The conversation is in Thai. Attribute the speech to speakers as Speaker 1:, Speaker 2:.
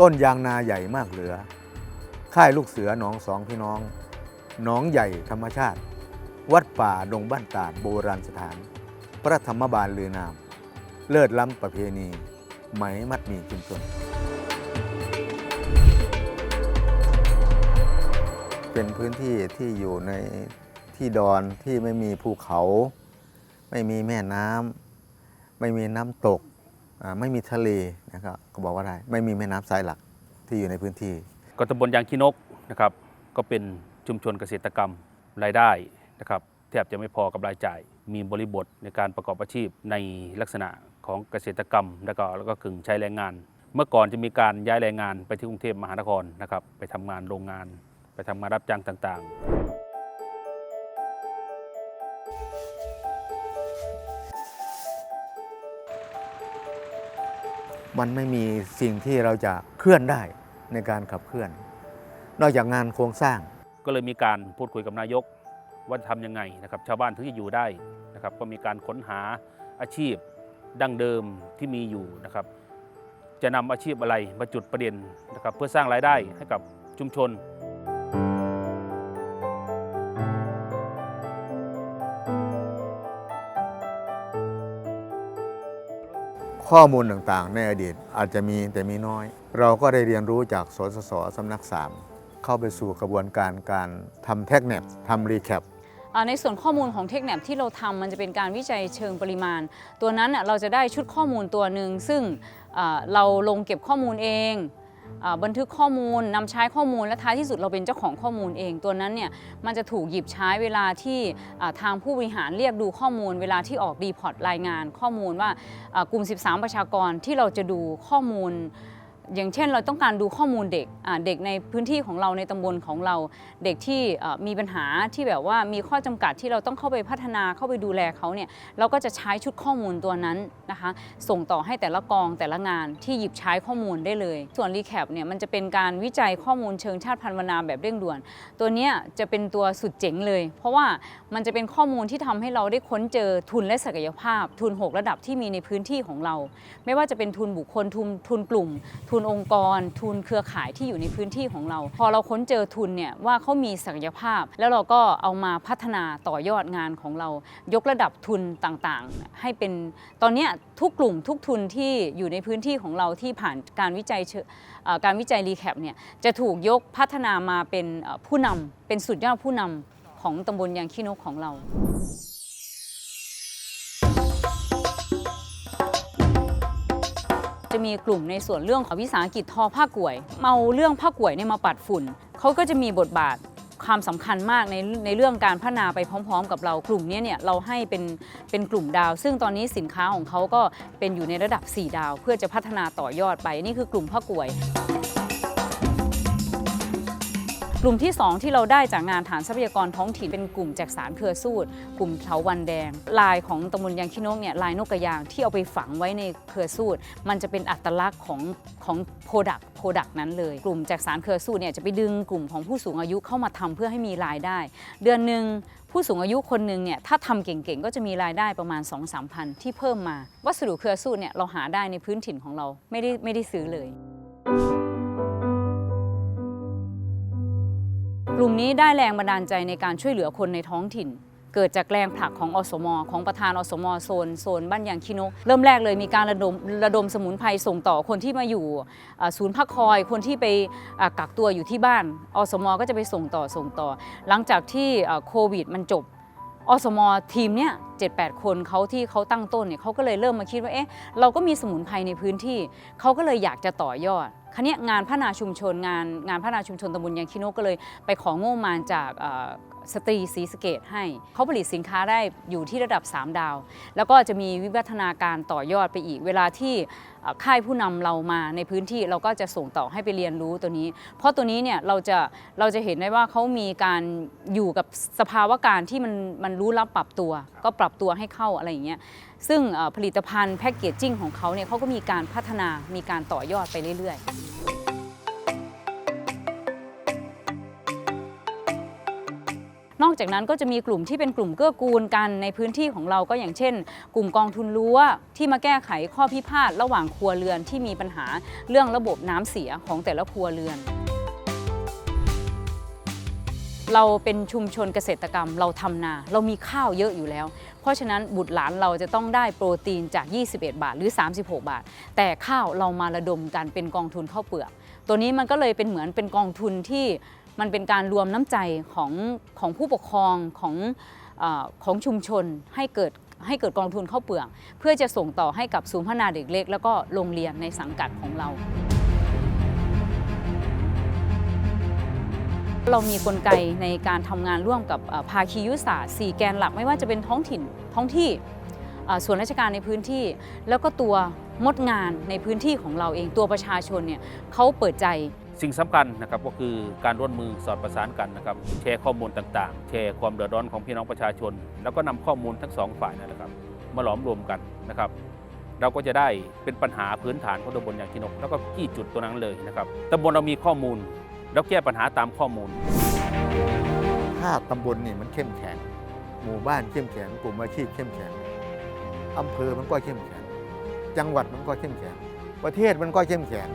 Speaker 1: ต้นยางนาใหญ่มากเหลือ ค่ายลูกเสือหนองสองพี่น้อง หนองใหญ่ธรรมชาติ วัดป่าดงบ้านตาดโบราณสถาน พระธรรมบาลลือนาม เลิศล้ำประเพณี ไหมมัดมีชุมชน เป็นพื้นที่ที่อยู่ในที่ดอนที่ไม่มีภูเขา ไม่มีแม่น้ำไม่มีน้ำตก ไม่มีทะเลนะครับก็บอกว่าได้ไม่มีแม่น้ำสายหลักที่อยู่ในพื้นที่
Speaker 2: ก็ตำบลยางขี้นกนะครับก็เป็นชุมชนเกษตรกรรมรายได้นะครับแทบจะไม่พอกับรายจ่าย มีบริบทในการประกอบอาชีพในลักษณะของเกษตรกรรม แล้วก็แล้วก็กึ่งใช้แรงงาน เมื่อก่อนจะมีการย้ายแรงงานไปที่กรุงเทพมหานครนะครับไปทำงานโรงงาน ไปทำงานรับจ้างต่างๆ
Speaker 1: มันไม่มีสิ่งที่เราจะเคลื่อนได้ในการขับเคลื่อน นอกจากงานโครงสร้าง
Speaker 2: ก็เลยมีการพูดคุยกับนายกว่าจะทำยังไงนะครับ ชาวบ้านถึงจะอยู่ได้นะครับ ก็มีการค้นหาอาชีพดั้งเดิมที่มีอยู่นะครับ จะนำอาชีพอะไรมาจุดประเด็นนะครับ เพื่อสร้างรายได้ให้กับชุมชน
Speaker 1: ข้อมูลต่างๆ ในอดีตอาจจะมีแต่มีน้อย เราก็ได้เรียนรู้จากสสสสำนักสามเข้าไปสู่กระบวนการการทำเทคเน็ตทำรีแคป
Speaker 3: ในส่วนข้อมูลของเทคแนบที่เราทำมันจะเป็นการวิจัยเชิงปริมาณ ตัวนั้นเราจะได้ชุดข้อมูลตัวหนึ่งซึ่งเราลงเก็บข้อมูลเอง บันทึกข้อมูลนำใช้ข้อมูลและท้ายที่สุดเราเป็นเจ้าของข้อมูลเอง ตัวนั้นเนี่ยมันจะถูกหยิบใช้เวลาที่ทางผู้บริหารเรียกดูข้อมูล เวลาที่ออกรีพอร์ตรายงานข้อมูลว่าอ่ากลุ่ม 13 ประชากรที่เราจะดูข้อมูล อย่างเช่นเราต้องการดูข้อมูลเด็กเด็กในพื้นที่ของเราในตำบลของเรา เด็กที่มีปัญหาที่แบบว่ามีข้อจำกัดที่เราต้องเข้าไปพัฒนาเข้าไปดูแลเขาเนี่ยเราก็จะใช้ชุดข้อมูลตัวนั้นนะคะ ส่งต่อให้แต่ละกองแต่ละงานที่หยิบใช้ข้อมูลได้เลย ส่วนรีแคปเนี่ยมันจะเป็นการวิจัยข้อมูลเชิงชาติพันธุ์วรรณาแบบเร่งด่วน ตัวนี้จะเป็นตัวสุดเจ๋งเลย เพราะว่ามันจะเป็นข้อมูลที่ทำให้เราได้ค้นเจอทุนและศักยภาพ ทุน 6 ระดับที่มีในพื้นที่ของเรา ไม่ว่าจะเป็นทุนบุคคลทุนทุนกลุ่มทุุนองค์กร ทุนเครือข่ายที่อยู่ในพื้นที่ของเรา พอเราค้นเจอทุนเนี่ยว่าเขามีศักยภาพ แล้วเราก็เอามาพัฒนาต่อยอดงานของเรา ยกระดับทุนต่างๆ ให้เป็นตอนนี้ทุกกลุ่มทุกทุนที่อยู่ในพื้นที่ของเราที่ผ่านการวิจัยเชการวิจัยรีแคปเนี่ยจะถูกยกพัฒนามาเป็นผู้นำเป็นสุดยอดผู้นำของตำบลยางขี้นกของเรา จะมีกลุ่มในส่วนเรื่องของวิสาหกิจทอผ้ากวยเมาเรื่องผ้ากวยเนี่ยมาปัดฝุ่นเขาก็จะมีบทบาทความสำคัญมากในในเรื่องการพัฒนาไปพร้อม ๆ กับเรากลุ่มเนี้ยเนี่ยเราให้เป็นเป็นกลุ่มดาว ซึ่งตอนนี้สินค้าของเขาก็เป็นอยู่ในระดับ 4 ดาว เพื่อจะพัฒนาต่อยอดไปนี่คือกลุ่มผ้ากวย กลุ่มที่ 2 ที่เราได้จากงานฐานทรัพยากรท้องถิ่นเป็นกลุ่มแจกสารเครือสูตรกลุ่มเถาวันแดง ลายของตำบลยางขี้นกเนี่ยลายนกกระยางที่เอาไปฝังไว้ในเครือสูตรมันจะเป็นอัตลักษณ์ของของโปรดักโปรดักนั้นเลย กลุ่มแจกสารเครือสูตรเนี่ยจะไปดึงกลุ่มของผู้สูงอายุเข้ามาทำเพื่อให้มีรายได้ เดือนหนึ่งผู้สูงอายุคนหนึ่งเนี่ยถ้าทำเก่งๆ ก็จะมีรายได้ประมาณ 2 3 พันที่เพิ่มมา วัสดุเครือสูตรเนี่ยเราหาได้ในพื้นถิ่นของเราไม่ได้ไม่ได้ซื้อเลย กลุ่มนี้ได้แรงบันดาลใจในการช่วยเหลือคนในท้องถิ่น เกิดจากแรงผลักของอสม ของประธานอสมโซนโซนบ้านยางคินก เริ่มแรกเลยมีการระดมระดมสมุนไพรส่งต่อคนที่มาอยู่ศูนย์พักคอยคนที่ไปกักตัวอยู่ที่บ้านอสมก็จะไปส่งต่อส่งต่อ หลังจากที่โควิดมันจบ อสมทีมเนี่ยเจ็ดแปดคนเขาที่เขาตั้งต้นเนี่ยเขาก็เลยเริ่มมาคิดว่าเอ๊ะเราก็มีสมุนไพรในพื้นที่เขาก็เลยอยากจะต่อยอดคันนี้งานพัฒนาชุมชนงานงานพัฒนาชุมชนตำบลยางคิโนก็เลยไปของงบประมาณจากเสตรีสีสะเกตให้เขาผลิตสินค้าได้อยู่ที่ระดับ 3 ดาว แล้วก็จะมีวิวัฒนาการต่อยอดไปอีก เวลาที่เอ่อค่ายผู้นำเรามาในพื้นที่เราก็จะส่งต่อให้ไปเรียนรู้ตัวนี้ เพราะตัวนี้เนี่ยเราจะเราจะเห็นได้ว่าเขามีการอยู่กับสภาวะการที่มันมันรู้รับปรับตัว ก็ปรับตัวให้เข้าอะไรอย่างเงี้ยซึ่งเอ่อผลิตภัณฑ์แพ็กเกจจิ้งของเขาเนี่ยเขาก็มีการพัฒนามีการต่อยอดไปเรื่อยๆ นอกจากนั้นก็จะมีกลุ่มที่เป็นกลุ่มเกื้อกูลกันในพื้นที่ของเราก็อย่างเช่น กลุ่มกองทุนรั้วที่มาแก้ไขข้อพิพาทระหว่างครัวเรือนที่มีปัญหาเรื่องระบบน้ำเสียของแต่ละครัวเรือนเราเป็นชุมชนเกษตรกรรมเราทำนา เรามีข้าวเยอะอยู่แล้ว เพราะฉะนั้นบุตรหลานเราจะต้องได้โปรตีนจาก 21 บาทหรือ 36 บาท แต่ข้าวเรามาระดมกันเป็นกองทุนข้าวเปลือก ตัวนี้มันก็เลยเป็นเหมือนเป็นกองทุนที่ มันเป็นการรวมน้ำใจของของผู้ปกครองของอของชุมชนให้เกิดให้เกิดกองทุนข้าวเปลือกเพื่อจะส่งต่อให้กับศูนย์พัฒนาเด็กเล็ก แล้วก็โรงเรียนในสังกัดของเรา เรามีกลไกในการทำงานร่วมกับภาคียุทธศาสตร์4แกนหลักไม่ว่าจะเป็นท้องถิ่นท้องที่ส่วนราชการในพื้นที่ แล้วก็ตัวมดงานในพื้นที่ของเราเองตัวประชาชนเนี่ยเขาเปิดใจ
Speaker 2: สิ่งสำคัญนะครับก็คือการร่วมมือสอดประสานกันนะครับแชร์ข้อมูลต่างๆ แชร์ความเดือดร้อนของพี่น้องประชาชน แล้วก็นำข้อมูลทั้งสองฝ่ายนั่นนะครับมาหลอมรวมกันนะครับ เราก็จะได้เป็นปัญหาพื้นฐานของตำบลอย่างที่นก แล้วก็ที่จุดตัวนั้นเลยนะครับตำบลเรามีข้อมูล แล้วแก้ปัญหาตามข้อมูล
Speaker 1: ถ้าตำบลนี่มันเข้มแข็ง หมู่บ้านเข้มแข็งกลุ่มอาชีพเข้มแข็งอำเภอมันก็เข้มแข็ง จังหวัดมันก็เข้มแข็ง ประเทศมันก็เข้มแข็ง